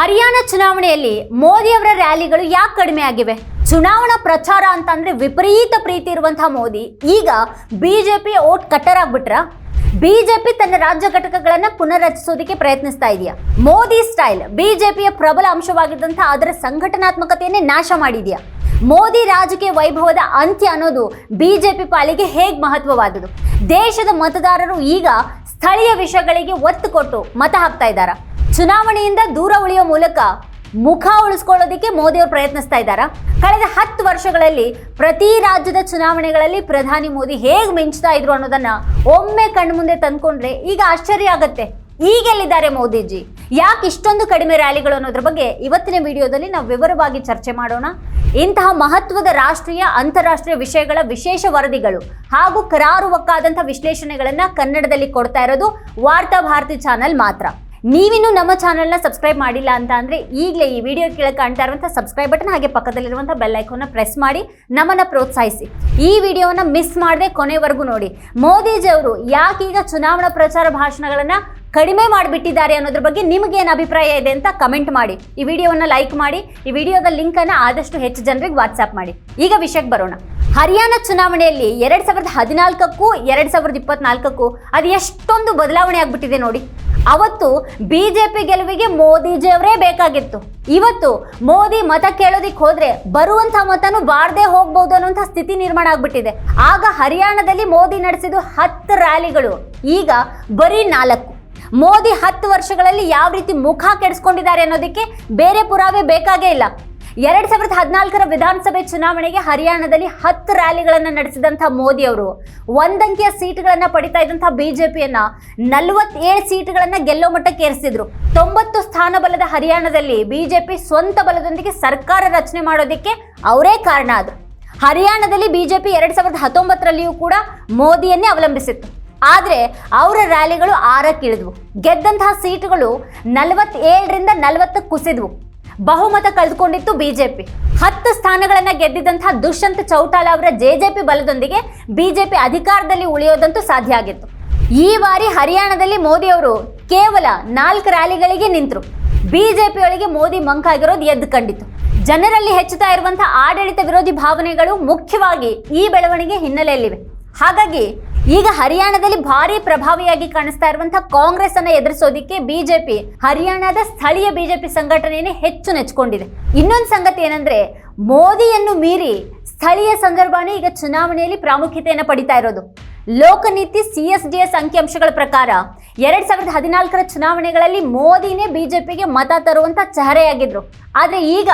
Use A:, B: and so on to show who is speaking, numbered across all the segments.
A: ಹರಿಯಾಣ ಚುನಾವಣೆಯಲ್ಲಿ ಮೋದಿಯವರ ರ್ಯಾಲಿಗಳು ಯಾಕೆ ಕಡಿಮೆ ಆಗಿವೆ? ಚುನಾವಣಾ ಪ್ರಚಾರ ಅಂತಂದ್ರೆ ವಿಪರೀತ ಪ್ರೀತಿ ಇರುವಂತಹ ಮೋದಿ. ಈಗ ಬಿಜೆಪಿ ಓಟ್ ಕಟ್ಟರಾಗ್ಬಿಟ್ರ? ಬಿಜೆಪಿ ತನ್ನ ರಾಜ್ಯ ಘಟಕಗಳನ್ನ ಪುನರ್ರಚಿಸೋದಕ್ಕೆ ಪ್ರಯತ್ನಿಸ್ತಾ ಇದೆಯಾ? ಮೋದಿ ಸ್ಟೈಲ್ ಬಿಜೆಪಿಯ ಪ್ರಬಲ ಅಂಶವಾಗಿದ್ದಂತಹ ಅದರ ಸಂಘಟನಾತ್ಮಕತೆಯನ್ನೇ ನಾಶ ಮಾಡಿದೆಯಾ? ಮೋದಿ ರಾಜಕೀಯ ವೈಭವದ ಅಂತ್ಯ ಅನ್ನೋದು ಬಿಜೆಪಿ ಪಾಲಿಗೆ ಹೇಗ್ ಮಹತ್ವವಾದುದು ದೇಶದ ಮತದಾರರು ಈಗ ಸ್ಥಳೀಯ ವಿಷಯಗಳಿಗೆ ಒತ್ತು ಕೊಟ್ಟು ಮತ ಹಾಕ್ತಾ ಇದ್ದಾರಾ? ಚುನಾವಣೆಯಿಂದ ದೂರ ಉಳಿಯೋ ಮೂಲಕ ಮುಖ ಉಳಿಸ್ಕೊಳ್ಳೋದಕ್ಕೆ ಮೋದಿಯವರು ಪ್ರಯತ್ನಿಸ್ತಾ ಇದ್ದಾರಾ? ಕಳೆದ ಹತ್ತು ವರ್ಷಗಳಲ್ಲಿ ಪ್ರತಿ ರಾಜ್ಯದ ಚುನಾವಣೆಗಳಲ್ಲಿ ಪ್ರಧಾನಿ ಮೋದಿ ಹೇಗೆ ಮಿಂಚ್ತಾ ಇದ್ರು ಅನ್ನೋದನ್ನ ಒಮ್ಮೆ ಕಣ್ಮುಂದೆ ತಂದ್ಕೊಂಡ್ರೆ ಈಗ ಆಶ್ಚರ್ಯ ಆಗತ್ತೆ. ಈಗೆಲ್ಲಿದ್ದಾರೆ ಮೋದಿಜಿ? ಯಾಕೆ ಇಷ್ಟೊಂದು ಕಡಿಮೆ ರ್ಯಾಲಿಗಳು ಅನ್ನೋದ್ರ ಬಗ್ಗೆ ಇವತ್ತಿನ ವಿಡಿಯೋದಲ್ಲಿ ನಾವು ವಿವರವಾಗಿ ಚರ್ಚೆ ಮಾಡೋಣ. ಇಂತಹ ಮಹತ್ವದ ರಾಷ್ಟ್ರೀಯ, ಅಂತಾರಾಷ್ಟ್ರೀಯ ವಿಷಯಗಳ ವಿಶೇಷ ವರದಿಗಳು ಹಾಗೂ ಕರಾರುವಕ್ಕಾದಂಥ ವಿಶ್ಲೇಷಣೆಗಳನ್ನು ಕನ್ನಡದಲ್ಲಿ ಕೊಡ್ತಾ ಇರೋದು ವಾರ್ತಾ ಭಾರತಿ ಚಾನಲ್ ಮಾತ್ರ. ನೀವಿನ್ನೂ ನಮ್ಮ ಚಾನಲ್ನ ಸಬ್ಸ್ಕ್ರೈಬ್ ಮಾಡಿಲ್ಲ ಅಂತ ಅಂದರೆ ಈಗಲೇ ಈ ವಿಡಿಯೋ ಕೆಳಗೆ ಕಾಣ್ತಾ ಇರುವಂಥ ಸಬ್ಸ್ಕ್ರೈಬ್ ಬಟನ್ ಹಾಗೆ ಪಕ್ಕದಲ್ಲಿರುವಂಥ ಬೆಲ್ ಐಕಾನ್ನ ಪ್ರೆಸ್ ಮಾಡಿ ನಮ್ಮನ್ನು ಪ್ರೋತ್ಸಾಹಿಸಿ. ಈ ವಿಡಿಯೋವನ್ನು ಮಿಸ್ ಮಾಡದೆ ಕೊನೆವರೆಗೂ ನೋಡಿ. ಮೋದಿಜಿ ಅವರು ಯಾಕೀಗ ಚುನಾವಣಾ ಪ್ರಚಾರ ಭಾಷಣಗಳನ್ನು ಕಡಿಮೆ ಮಾಡಿಬಿಟ್ಟಿದ್ದಾರೆ ಅನ್ನೋದ್ರ ಬಗ್ಗೆ ನಿಮಗೇನು ಅಭಿಪ್ರಾಯ ಇದೆ ಅಂತ ಕಮೆಂಟ್ ಮಾಡಿ. ಈ ವಿಡಿಯೋವನ್ನು ಲೈಕ್ ಮಾಡಿ, ಈ ವಿಡಿಯೋದ ಲಿಂಕನ್ನು ಆದಷ್ಟು ಹೆಚ್ಚು ಜನರಿಗೆ ವಾಟ್ಸಪ್ ಮಾಡಿ. ಈಗ ವಿಷಯಕ್ಕೆ ಬರೋಣ. ಹರಿಯಾಣ ಚುನಾವಣೆಯಲ್ಲಿ ಎರಡು ಸಾವಿರದ ಹದಿನಾಲ್ಕಕ್ಕೂ ಎರಡು ಸಾವಿರದ ಇಪ್ಪತ್ನಾಲ್ಕಕ್ಕೂ ಅದು ಎಷ್ಟೊಂದು ಬದಲಾವಣೆ ಆಗಿಬಿಟ್ಟಿದೆ ನೋಡಿ. ಅವತ್ತು ಬಿ ಜೆ ಪಿ ಗೆಲುವಿಗೆ ಮೋದಿಜಿ ಅವರೇ ಬೇಕಾಗಿತ್ತು. ಇವತ್ತು ಮೋದಿ ಮತ ಕೇಳೋದಿಕ್ಕೆ ಹೋದ್ರೆ ಬರುವಂತ ಮತನು ಬಾರ್ದೇ ಹೋಗ್ಬೋದು ಅನ್ನುವಂಥ ಸ್ಥಿತಿ ನಿರ್ಮಾಣ ಆಗ್ಬಿಟ್ಟಿದೆ. ಆಗ ಹರಿಯಾಣದಲ್ಲಿ ಮೋದಿ ನಡೆಸಿದ ಹತ್ತು ರ್ಯಾಲಿಗಳು, ಈಗ ಬರೀ ನಾಲ್ಕು. ಮೋದಿ ಹತ್ತು ವರ್ಷಗಳಲ್ಲಿ ಯಾವ ರೀತಿ ಮುಖ ಕೆಡಿಸ್ಕೊಂಡಿದ್ದಾರೆ ಅನ್ನೋದಕ್ಕೆ ಬೇರೆ ಪುರಾವೆ ಬೇಕಾಗೇ ಇಲ್ಲ. ಎರಡ್ ಸಾವಿರದ ಹದಿನಾಲ್ಕರ ವಿಧಾನಸಭೆ ಚುನಾವಣೆಗೆ ಹರಿಯಾಣದಲ್ಲಿ ಹತ್ತು ರ್ಯಾಲಿಗಳನ್ನು ನಡೆಸಿದಂಥ ಮೋದಿ ಅವರು ಒಂದಂಕಿಯ ಸೀಟ್ಗಳನ್ನ ಪಡಿತಾ ಇದ್ದಂತಹ ಬಿಜೆಪಿಯನ್ನ ನಲವತ್ತೇಳು ಸೀಟ್ಗಳನ್ನ ಗೆಲ್ಲೋ ಮಟ್ಟಕ್ಕೆ ಏರಿಸಿದ್ರು. ತೊಂಬತ್ತು ಸ್ಥಾನ ಬಲದ ಹರಿಯಾಣದಲ್ಲಿ ಬಿಜೆಪಿ ಸ್ವಂತ ಬಲದೊಂದಿಗೆ ಸರ್ಕಾರ ರಚನೆ ಮಾಡೋದಕ್ಕೆ ಅವರೇ ಕಾರಣ ಅದು. ಹರಿಯಾಣದಲ್ಲಿ ಬಿಜೆಪಿ ಎರಡ್ ಸಾವಿರದ ಹತ್ತೊಂಬತ್ತರಲ್ಲಿಯೂ ಕೂಡ ಮೋದಿಯನ್ನೇ ಅವಲಂಬಿಸಿತ್ತು. ಆದರೆ ಅವರ ರ್ಯಾಲಿಗಳು ಆರಕ್ಕಿಳಿದ್ವು. ಗೆದ್ದಂತಹ ಸೀಟುಗಳು ನಲವತ್ತೇಳರಿಂದ ನಲವತ್ತು ಕುಸಿದ್ವು. ಬಹುಮತ ಕಳೆದುಕೊಂಡಿತ್ತು ಬಿಜೆಪಿ. ಹತ್ತು ಸ್ಥಾನಗಳನ್ನು ಗೆದ್ದಿದ್ದಂತಹ ದುಷ್ಯಂತ್ ಚೌಟಾಲ ಅವರ ಜೆಜೆಪಿ ಬಲದೊಂದಿಗೆ ಬಿಜೆಪಿ ಅಧಿಕಾರದಲ್ಲಿ ಉಳಿಯೋದಂತೂ ಸಾಧ್ಯ ಆಗಿತ್ತು. ಈ ಬಾರಿ ಹರಿಯಾಣದಲ್ಲಿ ಮೋದಿ ಅವರು ಕೇವಲ ನಾಲ್ಕು ರ್ಯಾಲಿಗಳಿಗೆ ನಿಂತರು. ಬಿಜೆಪಿಯೊಳಗೆ ಮೋದಿ ಮಂಕಾಗಿರೋದು ಎದ್ದು ಕಂಡಿತು. ಜನರಲ್ಲಿ ಹೆಚ್ಚುತ್ತಾ ಇರುವಂತಹ ಆಡಳಿತ ವಿರೋಧಿ ಭಾವನೆಗಳು ಮುಖ್ಯವಾಗಿ ಈ ಬೆಳವಣಿಗೆ ಹಿನ್ನೆಲೆಯಲ್ಲಿವೆ. ಹಾಗಾಗಿ ಈಗ ಹರಿಯಾಣದಲ್ಲಿ ಭಾರಿ ಪ್ರಭಾವಿಯಾಗಿ ಕಾಣಿಸ್ತಾ ಇರುವಂತಹ ಕಾಂಗ್ರೆಸ್ ಅನ್ನ ಎದುರಿಸೋದಿಕ್ಕೆ ಬಿಜೆಪಿ, ಹರಿಯಾಣದ ಸ್ಥಳೀಯ ಬಿಜೆಪಿ ಸಂಘಟನೆಯನ್ನೇ ಹೆಚ್ಚು ನೆಚ್ಕೊಂಡಿದೆ ಇನ್ನೊಂದು ಸಂಗತಿ ಏನಂದ್ರೆ, ಮೋದಿಯನ್ನು ಮೀರಿ ಸ್ಥಳೀಯ ಸಂದರ್ಭನೇ ಈಗ ಚುನಾವಣೆಯಲ್ಲಿ ಪ್ರಾಮುಖ್ಯತೆಯನ್ನು ಪಡಿತಾ ಇರೋದು. Lokniti, C S D S ಅಂಕಿಅಂಶಗಳ ಪ್ರಕಾರ ಎರಡ್ ಸಾವಿರದ ಹದಿನಾಲ್ಕರ ಚುನಾವಣೆಗಳಲ್ಲಿ ಮೋದಿನೇ ಬಿಜೆಪಿಗೆ ಮತ ತರುವಂತ ಚಹರೆಯಾಗಿದ್ರು. ಆದ್ರೆ ಈಗ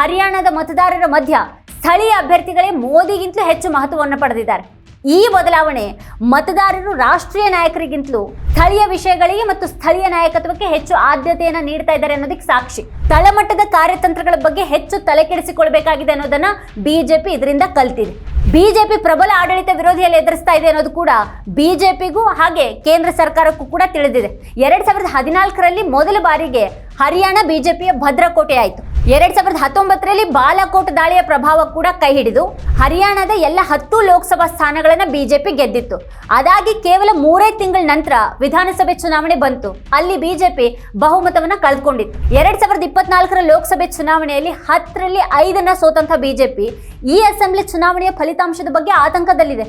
A: ಹರಿಯಾಣದ ಮತದಾರರ ಮಧ್ಯ ಸ್ಥಳೀಯ ಅಭ್ಯರ್ಥಿಗಳೇ ಮೋದಿಗಿಂತಲೂ ಹೆಚ್ಚು ಮಹತ್ವವನ್ನು ಪಡೆದಿದ್ದಾರೆ. ಈ ಬದಲಾವಣೆ ಮತದಾರರು ರಾಷ್ಟ್ರೀಯ ನಾಯಕರಿಗಿಂತಲೂ ಸ್ಥಳೀಯ ವಿಷಯಗಳಿಗೆ ಮತ್ತು ಸ್ಥಳೀಯ ನಾಯಕತ್ವಕ್ಕೆ ಹೆಚ್ಚು ಆದ್ಯತೆಯನ್ನು ನೀಡ್ತಾ ಇದ್ದಾರೆ ಅನ್ನೋದಕ್ಕೆ ಸಾಕ್ಷಿ. ತಳಮಟ್ಟದ ಕಾರ್ಯತಂತ್ರಗಳ ಬಗ್ಗೆ ಹೆಚ್ಚು ತಲೆ ಕೆಡಿಸಿಕೊಳ್ಬೇಕಾಗಿದೆ ಅನ್ನೋದನ್ನ ಬಿಜೆಪಿ ಇದರಿಂದ ಕಲ್ತಿದೆ. ಬಿಜೆಪಿ ಪ್ರಬಲ ಆಡಳಿತ ವಿರೋಧಿಯಲ್ಲಿ ಎದುರಿಸ್ತಾ ಇದೆ ಅನ್ನೋದು ಕೂಡ ಬಿಜೆಪಿಗೂ ಹಾಗೆ ಕೇಂದ್ರ ಸರ್ಕಾರಕ್ಕೂ ಕೂಡ ತಿಳಿದಿದೆ. ಎರಡ್ ಸಾವಿರದ ಹದಿನಾಲ್ಕರಲ್ಲಿ ಮೊದಲ ಬಾರಿಗೆ ಹರಿಯಾಣ ಬಿಜೆಪಿಯ ಭದ್ರಕೋಟೆ ಆಯಿತು ಎರಡ್ ಸಾವಿರದ ಹತ್ತೊಂಬತ್ತರಲ್ಲಿ ಬಾಲಾಕೋಟ್ ದಾಳಿಯ ಪ್ರಭಾವ ಕೂಡ ಕೈ ಹಿಡಿದು ಹರಿಯಾಣದ ಎಲ್ಲ ಹತ್ತು ಲೋಕಸಭಾ ಸ್ಥಾನಗಳನ್ನು ಬಿಜೆಪಿ ಗೆದ್ದಿತ್ತು. ಅದಾಗಿ ಕೇವಲ ಮೂರೇ ತಿಂಗಳ ನಂತರ ವಿಧಾನಸಭೆ ಚುನಾವಣೆ ಬಂತು. ಅಲ್ಲಿ ಬಿಜೆಪಿ ಬಹುಮತವನ್ನು ಕಳೆದುಕೊಂಡಿತ್ತು ಎರಡ್ ಸಾವಿರದ ಇಪ್ಪತ್ನಾಲ್ಕರ ಲೋಕಸಭೆ ಚುನಾವಣೆಯಲ್ಲಿ ಹತ್ತರಲ್ಲಿ ಐದನ್ನ ಸೋತಂತ ಬಿಜೆಪಿ ಈ ಅಸೆಂಬ್ಲಿ ಚುನಾವಣೆಯ ಫಲಿತಾಂಶದ ಬಗ್ಗೆ ಆತಂಕದಲ್ಲಿದೆ.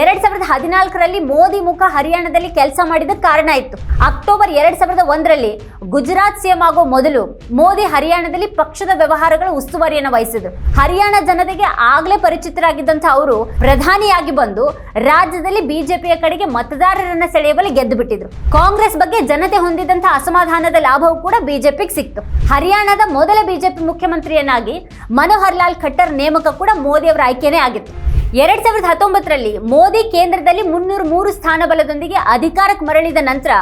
A: ಎರಡ್ ಸಾವಿರದ ಹದಿನಾಲ್ಕರಲ್ಲಿ ಮೋದಿ ಮುಖ ಹರಿಯಾಣದಲ್ಲಿ ಕೆಲಸ ಮಾಡಿದ ಕಾರಣ ಇತ್ತು. ಅಕ್ಟೋಬರ್ ಎರಡ್ ಸಾವಿರದ ಒಂದರಲ್ಲಿ ಗುಜರಾತ್ ಸಿಎಂ ಆಗೋ ಮೊದಲು ಮೋದಿ ಹರಿಯಾಣದಲ್ಲಿ ಪಕ್ಷದ ವ್ಯವಹಾರಗಳ ಉಸ್ತುವಾರಿಯನ್ನು ವಹಿಸಿದ್ರು. ಹರಿಯಾಣ ಜನತೆಗೆ ಆಗ್ಲೇ ಪರಿಚಿತರಾಗಿದ್ದಂಥ ಅವರು ಪ್ರಧಾನಿಯಾಗಿ ಬಂದು ರಾಜ್ಯದಲ್ಲಿ ಬಿಜೆಪಿಯ ಕಡೆಗೆ ಮತದಾರರನ್ನ ಸೆಳೆಯುವಲ್ಲಿ ಗೆದ್ದು ಬಿಟ್ಟಿದ್ರು ಕಾಂಗ್ರೆಸ್ ಬಗ್ಗೆ ಜನತೆ ಹೊಂದಿದಂತಹ ಅಸಮಾಧಾನದ ಲಾಭವೂ ಕೂಡ ಬಿಜೆಪಿಗೆ ಸಿಕ್ತು. ಹರಿಯಾಣದ ಮೊದಲ ಬಿಜೆಪಿ ಮುಖ್ಯಮಂತ್ರಿಯನ್ನಾಗಿ ಮನೋಹರ್ ಲಾಲ್ ಖಟ್ಟರ್ ನೇಮಕ ಕೂಡ ಮೋದಿ ಅವರ ಆಯ್ಕೆನೇ ಆಗಿತ್ತು. ಎರಡ್ ಸಾವಿರದ ಹತ್ತೊಂಬತ್ತರಲ್ಲಿ ಮೋದಿ ಕೇಂದ್ರದಲ್ಲಿ ಮುನ್ನೂರ ಮೂರು ಸ್ಥಾನಬಲದೊಂದಿಗೆ ಅಧಿಕಾರಕ್ಕೆ ಮರಳಿದ ನಂತರ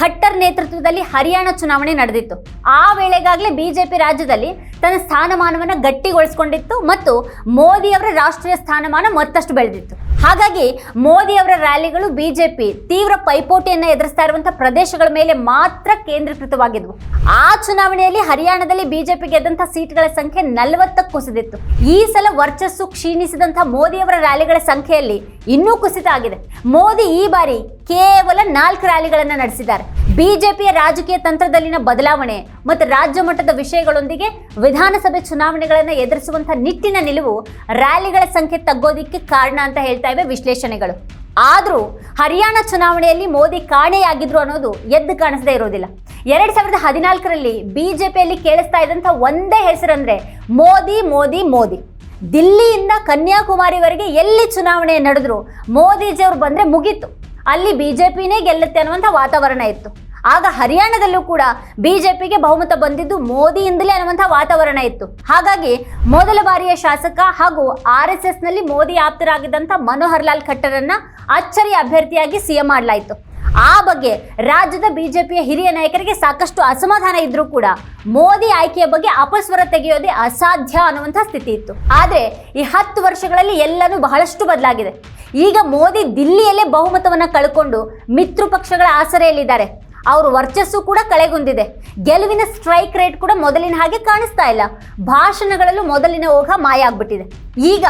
A: ಖಟ್ಟರ್ ನೇತೃತ್ವದಲ್ಲಿ ಹರಿಯಾಣ ಚುನಾವಣೆ ನಡೆದಿತ್ತು. ಆ ವೇಳೆಗಾಗಲೇ ಬಿಜೆಪಿ ರಾಜ್ಯದಲ್ಲಿ ತನ್ನ ಸ್ಥಾನಮಾನವನ್ನು ಗಟ್ಟಿಗೊಳಿಸಿಕೊಂಡಿತ್ತು ಮತ್ತು ಮೋದಿಯವರ ರಾಷ್ಟ್ರೀಯ ಸ್ಥಾನಮಾನ ಮತ್ತಷ್ಟು ಬೆಳೆದಿತ್ತು. ಹಾಗಾಗಿ ಮೋದಿ ಅವರ ರ್ಯಾಲಿಗಳು ಬಿಜೆಪಿ ತೀವ್ರ ಪೈಪೋಟಿಯನ್ನ ಎದುರಿಸ್ತಾ ಇರುವಂತಹ ಪ್ರದೇಶಗಳ ಮೇಲೆ ಮಾತ್ರ ಕೇಂದ್ರೀಕೃತವಾಗಿದ್ವು. ಆ ಚುನಾವಣೆಯಲ್ಲಿ ಹರಿಯಾಣದಲ್ಲಿ ಬಿಜೆಪಿ ಗೆದ್ದಂತಹ ಸೀಟ್ಗಳ ಸಂಖ್ಯೆ ನಲವತ್ತಕ್ಕೆ ಕುಸಿದಿತ್ತು ಈ ಸಲ ವರ್ಚಸ್ಸು ಕ್ಷೀಣಿಸಿದಂತಹ ಮೋದಿ ಅವರ ರ್ಯಾಲಿಗಳ ಸಂಖ್ಯೆಯಲ್ಲಿ ಇನ್ನೂ ಕುಸಿತ ಆಗಿದೆ. ಮೋದಿ ಈ ಬಾರಿ ಕೇವಲ ನಾಲ್ಕು ರ್ಯಾಲಿಗಳನ್ನು ನಡೆಸಿದ್ದಾರೆ. ಬಿಜೆಪಿಯ ರಾಜಕೀಯ ತಂತ್ರದಲ್ಲಿನ ಬದಲಾವಣೆ ಮತ್ತು ರಾಜ್ಯ ಮಟ್ಟದ ವಿಷಯಗಳೊಂದಿಗೆ ವಿಧಾನಸಭೆ ಚುನಾವಣೆಗಳನ್ನು ಎದುರಿಸುವಂತಹ ನಿಟ್ಟಿನ ನಿಲುವು ರ್ಯಾಲಿಗಳ ಸಂಖ್ಯೆ ತಗ್ಗೋದಿಕ್ಕೆ ಕಾರಣ ಅಂತ ಹೇಳ್ತಾ ಇವೆ ವಿಶ್ಲೇಷಣೆಗಳು. ಆದರೂ ಹರಿಯಾಣ ಚುನಾವಣೆಯಲ್ಲಿ ಮೋದಿ ಕಾಣೆಯಾಗಿದ್ರು ಅನ್ನೋದು ಎದ್ದು ಕಾಣಿಸದೇ ಇರೋದಿಲ್ಲ. ಎರಡ್ ಸಾವಿರದ ಹದಿನಾಲ್ಕರಲ್ಲಿ ಬಿಜೆಪಿಯಲ್ಲಿ ಕೇಳಿಸ್ತಾ ಇದ್ದಂಥ ಒಂದೇ ಹೆಸರಂದ್ರೆ ಮೋದಿ ಮೋದಿ ಮೋದಿ. ದಿಲ್ಲಿಯಿಂದ ಕನ್ಯಾಕುಮಾರಿವರೆಗೆ ಎಲ್ಲಿ ಚುನಾವಣೆ ನಡೆದ್ರು ಮೋದಿಜಿಯವರು ಬಂದ್ರೆ ಮುಗೀತು. ಅಲ್ಲಿ ಬಿಜೆಪಿನೇ ಗೆಲ್ಲುತ್ತೆ ಅನ್ನುವಂಥ ವಾತಾವರಣ ಇತ್ತು. ಆಗ ಹರಿಯಾಣದಲ್ಲೂ ಕೂಡ ಬಿಜೆಪಿಗೆ ಬಹುಮತ ಬಂದಿದ್ದು ಮೋದಿಯಿಂದಲೇ ಅನ್ನುವಂಥ ವಾತಾವರಣ ಇತ್ತು. ಹಾಗಾಗಿ ಮೊದಲ ಬಾರಿಯ ಶಾಸಕ ಹಾಗೂ ಆರ್ ಎಸ್ ಎಸ್ನಲ್ಲಿ ಮೋದಿ ಆಪ್ತರಾಗಿದ್ದಂಥ ಮನೋಹರ್ ಲಾಲ್ ಖಟ್ಟರನ್ನ ಅಚ್ಚರಿ ಅಭ್ಯರ್ಥಿಯಾಗಿ ಸಿಎಂ ಮಾಡಲಾಯಿತು. ಆ ಬಗ್ಗೆ ರಾಜ್ಯದ ಬಿಜೆಪಿಯ ಹಿರಿಯ ನಾಯಕರಿಗೆ ಸಾಕಷ್ಟು ಅಸಮಾಧಾನ ಇದ್ರೂ ಕೂಡ ಮೋದಿ ಆಯ್ಕೆಯ ಬಗ್ಗೆ ಅಪಸ್ವರ ತೆಗೆಯೋದೇ ಅಸಾಧ್ಯ ಅನ್ನುವಂಥ ಸ್ಥಿತಿ ಇತ್ತು. ಆದರೆ ಈ ಹತ್ತು ವರ್ಷಗಳಲ್ಲಿ ಎಲ್ಲನೂ ಬಹಳಷ್ಟು ಬದಲಾಗಿದೆ. ಈಗ ಮೋದಿ ದಿಲ್ಲಿಯಲ್ಲೇ ಬಹುಮತವನ್ನು ಕಳ್ಕೊಂಡು ಮಿತ್ರ ಪಕ್ಷಗಳ ಆಸರೆಯಲ್ಲಿದ್ದಾರೆ. ಅವ್ರ ವರ್ಚಸ್ಸು ಕೂಡ ಕಳೆಗುಂದಿದೆ ಗೆಲುವಿನ ಸ್ಟ್ರೈಕ್ ರೇಟ್ ಕೂಡ ಮೊದಲಿನ ಹಾಗೆ ಕಾಣಿಸ್ತಾ ಇಲ್ಲ. ಭಾಷಣಗಳಲ್ಲೂ ಮೊದಲಿನ ಓಘ ಮಾಯ ಆಗ್ಬಿಟ್ಟಿದೆ. ಈಗ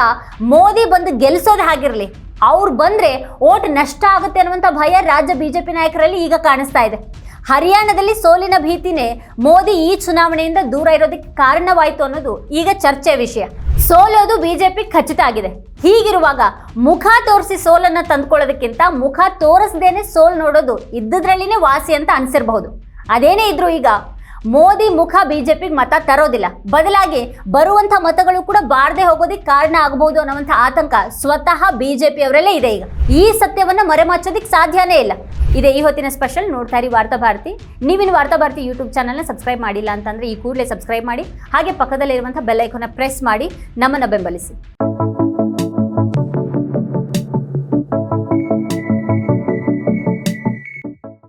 A: ಮೋದಿ ಬಂದು ಗೆಲ್ಲಿಸೋದು ಹಾಗಿರಲಿ, ಅವ್ರು ಬಂದರೆ ಓಟ್ ನಷ್ಟ ಆಗುತ್ತೆ ಅನ್ನುವಂಥ ಭಯ ರಾಜ್ಯ ಬಿಜೆಪಿ ನಾಯಕರಲ್ಲಿ ಈಗ ಕಾಣಿಸ್ತಾ ಇದೆ. ಹರಿಯಾಣದಲ್ಲಿ ಸೋಲಿನ ಭೀತಿನೇ ಮೋದಿ ಈ ಚುನಾವಣೆಯಿಂದ ದೂರ ಇರೋದಕ್ಕೆ ಕಾರಣವಾಯಿತು ಅನ್ನೋದು ಈಗ ಚರ್ಚೆ ವಿಷಯ. ಸೋಲೋದು ಬಿಜೆಪಿ ಖಚಿತ ಆಗಿದೆ. ಹೀಗಿರುವಾಗ ಮುಖ ತೋರಿಸಿ ಸೋಲನ್ನ ತಂದ್ಕೊಳ್ಳೋದಕ್ಕಿಂತ ಮುಖ ತೋರಿಸದೇನೆ ಸೋಲ್ ನೋಡೋದು ಇದ್ದದ್ರಲ್ಲಿನೇ ವಾಸಿ ಅಂತ ಅನ್ಸಿರಬಹುದು. ಅದೇನೇ ಇದ್ರು ಈಗ ಮೋದಿ ಮುಖ ಬಿಜೆಪಿಗೆ ಮತ ತರೋದಿಲ್ಲ. ಬದಲಾಗಿ ಬರುವಂಥ ಮತಗಳು ಕೂಡ ಬಾರದೆ ಹೋಗೋದಿಕ್ಕೆ ಕಾರಣ ಆಗಬಹುದು ಅನ್ನುವಂಥ ಆತಂಕ ಸ್ವತಃ ಬಿಜೆಪಿ ಅವರಲ್ಲೇ ಇದೆ ಈಗ. ಈ ಸತ್ಯವನ್ನ ಮರೆಮಾಚೋದಿಕ್ ಸಾಧ್ಯನೇ ಇಲ್ಲ. ಇದೆ ಈ ಹೊತ್ತಿನ ಸ್ಪೆಷಲ್ ನೋಡ್ತಾ ಇರಿ ವಾರ್ತಾ ಭಾರತಿ. ನೀವಿನ ವಾರ್ತಾ ಭಾರತಿ ಯೂಟ್ಯೂಬ್ ಚಾನಲ್ನ ಸಬ್ಸ್ಕ್ರೈಬ್ ಮಾಡಿಲ್ಲ ಅಂತಂದ್ರೆ ಈ ಕೂಡಲೇ ಸಬ್ಸ್ಕ್ರೈಬ್ ಮಾಡಿ, ಹಾಗೆ ಪಕ್ಕದಲ್ಲಿರುವಂಥ ಬೆಲ್ ಪ್ರೆಸ್ ಮಾಡಿ, ನಮ್ಮನ್ನು ಬೆಂಬಲಿಸಿ.